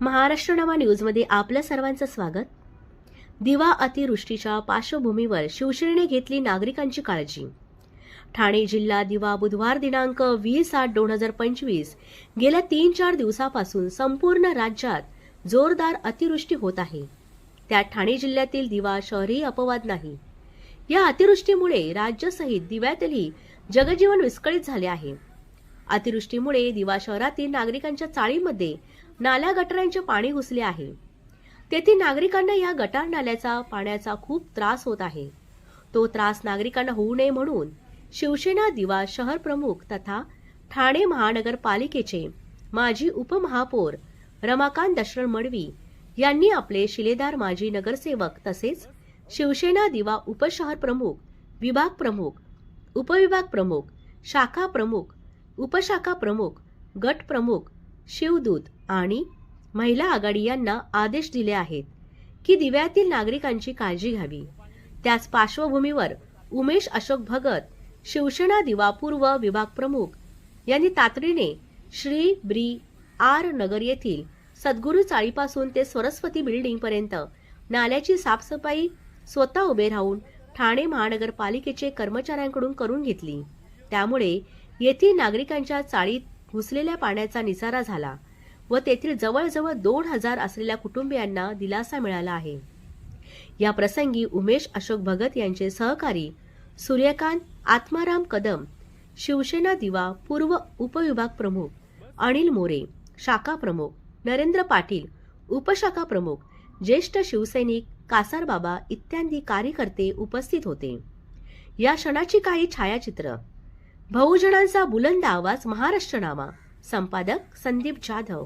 महाराष्ट्र नामा न्यूजमध्ये आपलं सर्वांचं स्वागत. दिवा अतिवृष्टीच्या पार्श्वभूमीवर शिवसेनेने घेतली नागरिकांची काळजी. ठाणे जिल्हा दिवा बुधवार दिनांक वीस आठ दोन हजार पंचवीस गेल्या तीन चार दिवसापासून संपूर्ण राज्यात जोरदार अतिवृष्टी होत आहे. त्यात ठाणे जिल्ह्यातील दिवा शहरही अपवाद नाही. या अतिवृष्टीमुळे राज्यासहित दिव्यातही जगजीवन विस्कळीत झाले आहे. अतिवृष्टीमुळे दिवा शहरातील नागरिकांच्या चाळीमध्ये नाल्या गटारांचे पाणी घुसले आहे. तेथील नागरिकांना या गटार नाल्याचा पाण्याचा खूप त्रास होत आहे. तो त्रास नागरिकांना होऊ नये म्हणून शिवसेना दिवा शहर प्रमुख तथा ठाणे महानगरपालिकेचे माजी उपमहापौर रमाकांत दशरथ मडवी यांनी आपले शिलेदार माजी नगरसेवक तसेच शिवसेना दिवा उपशहर प्रमुख विभाग प्रमुख उपविभाग प्रमुख शाखा प्रमुख उपशाखा प्रमुख गट प्रमुख शिवदूत आणि महिला आघाडी यांना आदेश दिले आहेत की दिव्यातील नागरिकांची काळजी घ्यावी. त्याच पार्श्वभूमीवर उमेश अशोक भगत शिवसेना दिवापूर्व विभाग प्रमुख यांनी तातडीने श्री ब्री आर नगर येथील सद्गुरू चाळीपासून ते सरस्वती बिल्डिंग पर्यंत नाल्याची साफसफाई स्वतः उभे राहून ठाणे महानगरपालिकेचे कर्मचाऱ्यांकडून करून घेतली. त्यामुळे येथील नागरिकांच्या चाळीत घुसलेल्या पाण्याचा निसारा झाला व तेथील जवळजवळ दोन हजार असलेल्या कुटुंबियांना दिलासा मिळाला आहे. या प्रसंगी उमेश अशोक भगत यांचे सहकारी सूर्यकांत आत्माराम कदम शिवसेना दिवा पूर्व उपविभाग प्रमुख अनिल मोरे शाखा प्रमुख नरेंद्र पाटील उपशाखा प्रमुख ज्येष्ठ शिवसैनिक कासारबाबा इत्यादी कार्यकर्ते उपस्थित होते. या क्षणाची काही छायाचित्र बहुजनांचा बुलंद आवाज महाराष्ट्र नामा संपादक संदीप जाधव.